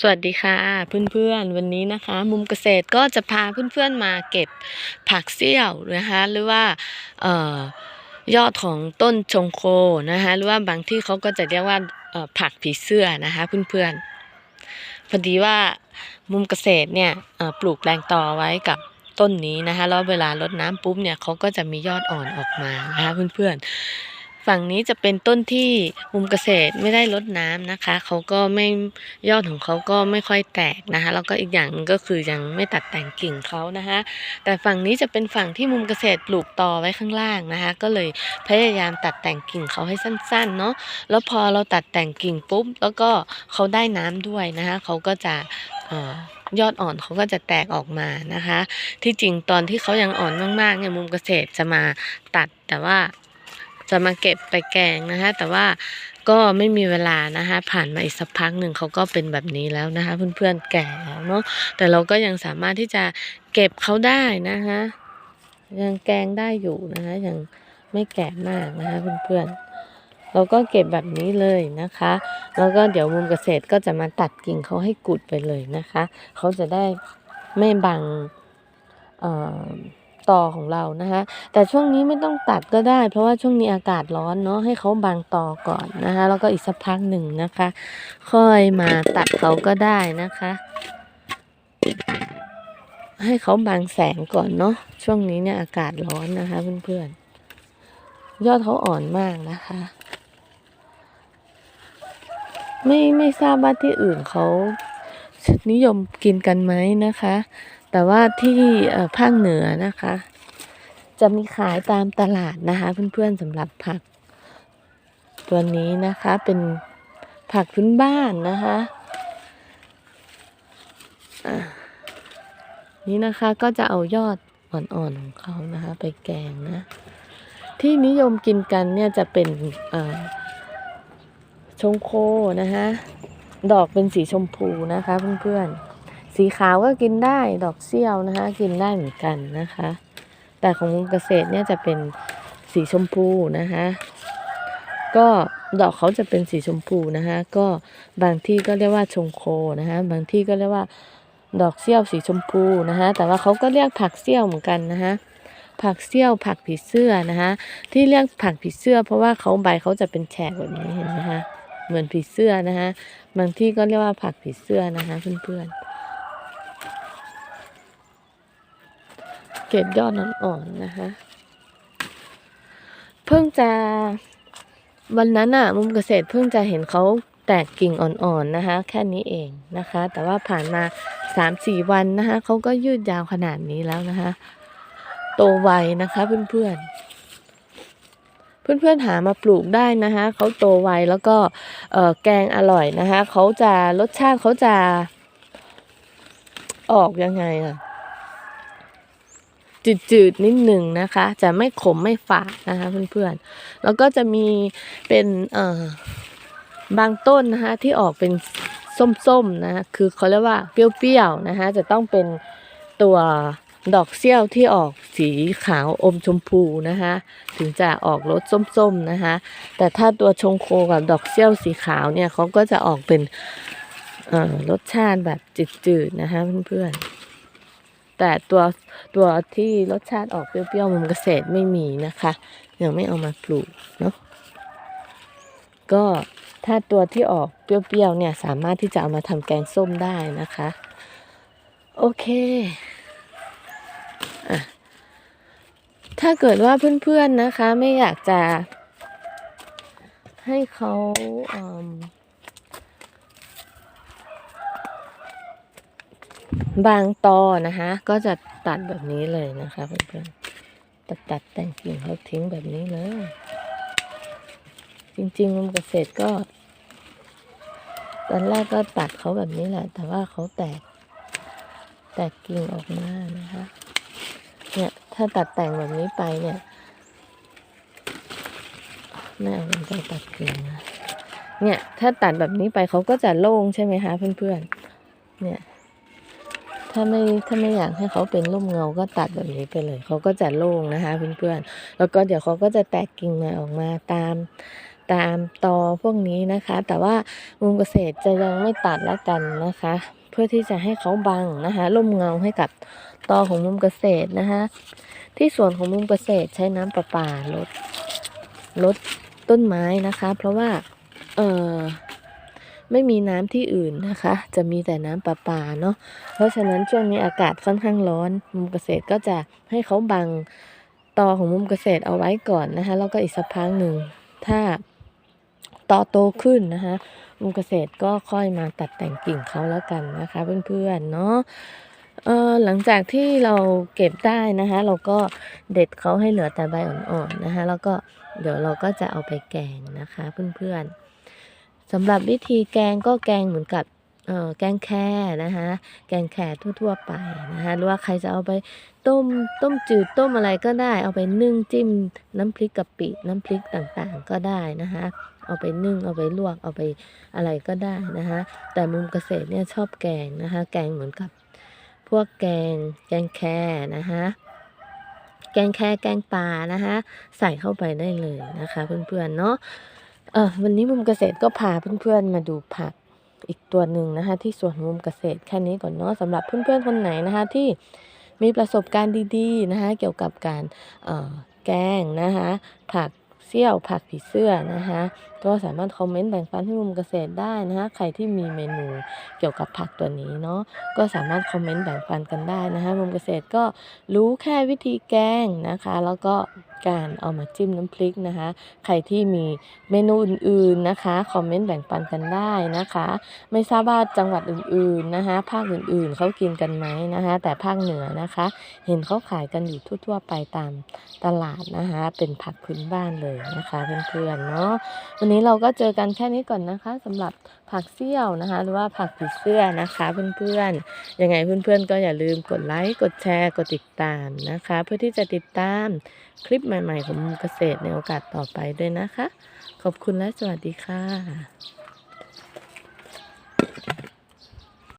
สวัสดีค่ะเพื่อนๆวันนี้นะคะ มุมเกษตรก็จะพาเพื่อนๆมาเก็บผักเสี่ยวนะคะหรือว่าเอ่อยอดของต้นชงโคนะคะหรือว่าบางที่เขาก็จะเรียกว่าเออผักผีเสื้อนะคะเพื่อนๆพอดีว่ามุมเกษตรเนี่ยปลูกแปลงต่อไว้กับต้นนี้นะคะแล้วเวลารดน้ำปุ๊บเนี่ยเขาก็จะมียอดอ่อนออกมานะคะเพื่อนๆ ฝั่งนี้จะเป็นต้นที่มุมเกษตรไม่ได้ลดน้ำนะคะเขาก็ไม่ยอดของเขาก็ไม่ค่อยแตกนะคะแล้วก็อีกอย่างนึงก็คือยังไม่ตัดแต่งกิ่งเขานะคะแต่ฝั่งนี้จะเป็นฝั่งที่มุมเกษตรปลูกต่อไว้ข้างล่างนะคะ ก็เลยพยายามตัดแต่งกิ่งเขาให้สั้นๆเนาะแล้วพอเราตัดแต่งกิ่งปุ๊บแล้วก็เขาได้น้ำด้วยนะคะเขาก็จะยอดอ่อนเขาก็จะแตกออกมานะคะ ที่จริงตอนที่เขายังอ่อนมากๆเนี่ยมุมเกษตรจะมาตัดแต่ว่า จะมาเก็บไปแกงนะคะ แต่ว่าก็ไม่มีเวลานะคะ ผ่านมาอีกสักพักหนึ่งเขาก็เป็นแบบนี้แล้วนะคะ เพื่อนๆแก่แล้วเนาะแต่เราก็ยังสามารถที่จะเก็บเขาได้นะคะยังแกงได้อยู่นะคะยังไม่แก่มากนะคะเพื่อนๆเราก็เก็บแบบนี้เลยนะคะ แล้วก็เดี๋ยวมุมเกษตรก็จะมาตัดกิ่งเขาให้กุดไปเลยนะคะ เขาจะได้ไม่บังเอ่อ ต่อของเรานะคะ แต่ช่วงนี้ไม่ต้องตัดก็ได้ เพราะว่าช่วงนี้อากาศร้อนเนาะให้เขาบางต่อก่อนนะคะ แล้วก็อีกสักพักหนึ่งนะคะ ค่อยมาตัดเขาก็ได้นะคะ ให้เขาบางแสงก่อนเนาะช่วงนี้เนี่ยอากาศร้อนนะคะ เพื่อนๆยอดเขาอ่อนมากนะคะ ไม่ไม่ทราบว่าที่อื่นเขา นิยมกินกันไหมนะคะ แต่ว่าที่ภาคเหนือนะคะ จะมีขายตามตลาดนะคะ เพื่อนๆสำหรับผัก ตัวนี้นะคะเป็นผักพื้นบ้านนะคะอะนี่นะคะก็จะเอายอดอ่อนๆของเขานะคะ ไปแกงนะ ที่นิยมกินกันเนี่ยจะเป็นชงโคนะคะ ดอกเป็นสีชมพูนะคะเพื่อนๆ สีขาวก็กินได้ดอกเซี่ยวนะคะ กินได้เหมือนกันนะคะ แต่ของมุมเกษตรเนี่ยจะเป็นสีชมพูนะคะ ก็ดอกเขาจะเป็นสีชมพูนะคะก็บางที่ก็เรียกว่าชงโคนะคะบางที่ก็เรียกว่าดอกเซี่ยวสีชมพูนะคะแต่ว่าเขาก็เรียกผักเซี่ยวเหมือนกันนะคะผักเซี่ยวผักผีเสื้อนะคะที่เรียกผักผีเสื้อ เพราะว่าเขาใบเขาจะเป็นแฉกแบบนี้เห็นไหมคะ เหมือนผีเสื้อนะคะบางที่ก็เรียกว่าผักผีเสื้อนะคะเพื่อนๆ เก็บยอดอ่อนๆนะคะ เพิ่งจะวันนั้นอะมุมเกษตรเพิ่งจะเห็นเขาแตกกิ่งอ่อนๆนะคะ แค่นี้เองนะคะ แต่ว่าผ่านมาสามสี่วันนะคะเขาก็ยืดยาวขนาดนี้แล้วนะคะ โตไวนะคะเพื่อนๆ เพื่อนๆหามาปลูกได้นะคะเขาโตไวแล้วก็เอแกงอร่อยนะคะเขาจะรสชาติเขาจะออกยังไงอะจืดๆนิดหนึ่งนะคะ จะไม่ขมไม่ฝาดนะคะเพื่อนๆแล้วก็จะมีเป็นเอบางต้นนะคะที่ออกเป็นส้มๆนะ คือเขาเรียกว่าเปรี้ยวๆนะคะจะต้องเป็นตัว ดอกเซี่ยวที่ออกสีขาวอมชมพูนะคะ ถึงจะออกรสส้มๆนะคะ แต่ถ้าตัวชงโคกับดอกเซี่ยวสีขาวเนี่ยเขาก็จะออกเป็นรสชาติแบบจืดๆนะคะเพื่อนๆ แต่ตัวตัวที่รสชาติออกเปรี้ยวๆมุมเกษตรไม่มีนะคะ ยังไม่เอามาปลูกเนาะก็ถ้าตัวที่ออกเปรี้ยวๆเนี่ยสามารถที่จะเอามาทำแกงส้มได้นะคะ โอเค ถ้าเกิดว่าเพื่อนๆนะคะ ไม่อยากจะให้เขาเบางตอนะคะ ก็จะตัดแบบนี้เลยนะคะเพื่อนๆตัดตัดแต่งกิ่งเขาทิ้งแบบนี้เลย จริงๆมุมเกษตรก็ ตอนแรกก็ตัดเขาแบบนี้แหละ แต่ว่าเขาแตก แตกกิ่งออกมานะคะ เนี่ย ถ้าตัดแต่งแบบนี้ไปเนี่ยแม่เอาเป็นใจตัดกิ่งนะเนี่ย ถ้าตัดแบบนี้ไปเขาก็จะโล่งใช่ไหมคะเพื่อนๆ เนี่ย ถ้าไม่ถ้าไม่อยากให้เขาเป็นร่มเงาก็ตัดแบบนี้ไปเลย เขาก็จะโล่งนะคะเพื่อนๆ แล้วก็เดี๋ยวเขาก็จะแตกกิ่งใหม่ออกมาตามตามตอพวกนี้นะคะ แต่ว่ามุมเกษตรจะยังไม่ตัดละกันนะคะ เพื่อที่จะให้เขาบังนะคะร่มเงาให้กับ ตอของมุมเกษตรนะคะที่สวนของมุมเกษตรใช้น้ำประปาลดลดต้นไม้นะคะ เพราะว่าเออไม่มีน้ำที่อื่นนะคะ จะมีแต่น้ำประปาเนาะเพราะฉะนั้นช่วงนี้อากาศค่อนข้างร้อน มุมเกษตรก็จะให้เขาบังตอของมุมเกษตรเอาไว้ก่อนนะคะแล้วก็อีกสักพักหนึ่งถ้าตอโตขึ้นนะคะมุมเกษตรก็ค่อยมาตัดแต่งกิ่งเขาแล้วกันนะคะ เพื่อนๆเนาะ เออหลังจากที่เราเก็บได้นะคะ เราก็เด็ดเขาให้เหลือแต่ใบอ่อนๆนะคะ แล้วก็เดี๋ยวเราก็จะเอาไปแกงนะคะเพื่อนๆสำหรับวิธีแกงก็แกงเหมือนกับเออแกงแค่นะคะแกงแค่ทั่วๆไปนะคะหรือว่าใครจะเอาไปต้มต้มจืดต้มอะไรก็ได้ เอาไปนึ่งจิ้มน้ำพริกกะปิน้ำพริกต่างๆก็ได้นะคะเอาไปนึ่งเอาไปลวกเอาไปอะไรก็ได้นะคะแต่มุมเกษตรเนี่ยชอบแกงนะคะแกงเหมือนกับ พวกแกงแกงแคนะคะแกงแคแกงปลานะคะใส่เข้าไปได้เลยนะคะ เพื่อนๆเนาะเออวันนี้มุมเกษตรก็พาเพื่อนๆมาดูผักอีกตัวหนึ่งนะคะ ที่สวนมุมเกษตรแค่นี้ก่อนเนาะสำหรับเพื่อนๆคนไหนนะคะ ที่มีประสบการณ์ดีๆนะคะ เกี่ยวกับการเออแกงนะคะ ผักเสี่ยวผักผีเสื้อนะคะ ก็สามารถคอมเมนต์แบ่งปันให้มุมเกษตรได้นะคะใครที่มีเมนูเกี่ยวกับผักตัวนี้เนาะก็สามารถคอมเมนต์แบ่งปันกันได้นะคะมุมเกษตรก็รู้แค่วิธีแกงนะคะ แล้วก็การเอามาจิ้มน้ำพริกนะคะ ใครที่มีเมนูอื่นๆนะคะคอมเมนต์แบ่งปันกันได้นะคะ ไม่ทราบว่าจังหวัดอื่นๆนะคะ ภาคอื่นๆเขากินกันไหมนะคะ แต่ภาคเหนือนะคะ เห็นเขาขายกันอยู่ทั่วๆไปตามตลาดนะคะ เป็นผักพื้นบ้านเลยนะคะเพื่อนๆเนาะวันนี้นี้เราก็เจอกันแค่นี้ก่อนนะคะสำหรับผักเสี้ยวนะคะ หรือว่าผักผีเสื้อนะคะเพื่อนๆยังไงเพื่อนๆก็อย่าลืมกดไลค์กดแชร์กดติดตามนะคะ เพื่อที่จะติดตามคลิปใหม่ๆของเกษตรในโอกาสต่อไปด้วยนะคะ ขอบคุณและสวัสดีค่ะ